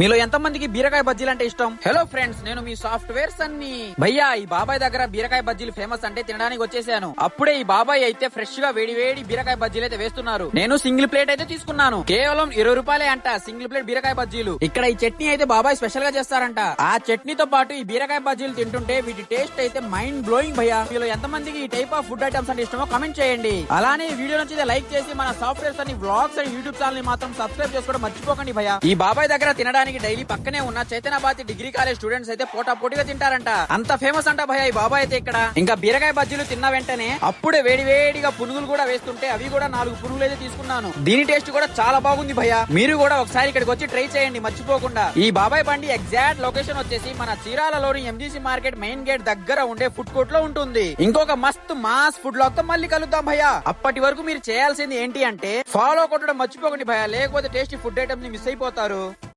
మీలో ఎంత మందికి బీరకాయ బజ్జీలు అంటే ఇష్టం? హలో ఫ్రెండ్స్ నేను మీ సాఫ్ట్వేర్స్ అన్ని భయ్యా ఈ బాబాయ్ దగ్గర బీరకాయ బజ్జీలు ఫేమస్ అంటే తినడానికి వచ్చేసాను. అప్పుడే ఈ బాబాయ్ అయితే ఫ్రెష్గా వేడి వేడి బీరకాయ బజ్జీలు అయితే వేస్తున్నారు. నేను సింగిల్ ప్లేట్ అయితే తీసుకున్నాను. కేవలం ఇరవై రూపాయలే అంట సింగిల్ ప్లేట్ బీరకాయ బజ్జీలు. ఇక్కడ ఈ చట్నీ అయితే బాబాయ్ స్పెషల్గా చేస్తారంట. ఆ చట్నీతో పాటు ఈ బీరకాయ బజ్జీలు తింటుంటే వీటి టేస్ట్ అయితే మైండ్ బ్లోయింగ్ భయ్యా. మీలో ఎంత మందికి ఈ టైప్ ఆఫ్ ఫుడ్ ఐటమ్స్ అంటే ఇష్టమో కమెంట్ చేయండి. అలానే ఈ వీడియో నుంచి లైక్ చేసి మన సాఫ్ట్వేర్స్ అన్ని వ్లాగ్స్ అండ్ యూట్యూబ్ ఛానల్ని మాత్రం సబ్స్క్రైబ్ చేసుకోవడం మర్చిపోకండి భయ్యా. ఈ బాబాయ్ దగ్గర తినడానికి డైలీ పక్కనే ఉన్న చైతన్యబాతి డిగ్రీ కాలేజ్ స్టూడెంట్స్ అయితే పోటా పోటీగా తింటారంట. అంత ఫేమస్ అంట భయ ఈ బాబాయ్ అయితే ఇక్కడ. ఇంకా బీరకాయ బజ్జీలు తిన్న వెంటనే అప్పుడే వేడి వేడిగా పునుగులు కూడా వేస్తుంటే అవి కూడా నాలుగు పునుగులు అయితే తీసుకున్నాను. దీని టేస్ట్ కూడా చాలా బాగుంది భయ మీరు కూడా ఒకసారి ఇక్కడికి వచ్చి ట్రై చేయండి మర్చిపోకుండా. ఈ బాబాయ్ బండి ఎగ్జాక్ట్ లొకేషన్ వచ్చేసి మన చీరాలలోని ఎంజీసీ మార్కెట్ మెయిన్ గేట్ దగ్గర ఉండే ఫుడ్ కోర్ట్లో ఉంటుంది. ఇంకొక మస్తు మాస్ ఫుడ్లో తో మళ్ళీ కలుద్దాం భయ్యా. అప్పటి వరకు మీరు చేయాల్సింది ఏంటి అంటే ఫాలో కొట్టడం మర్చిపోకండి భయ లేకపోతే టేస్టీ ఫుడ్ ఐటమ్స్ని మిస్ అయిపోతారు.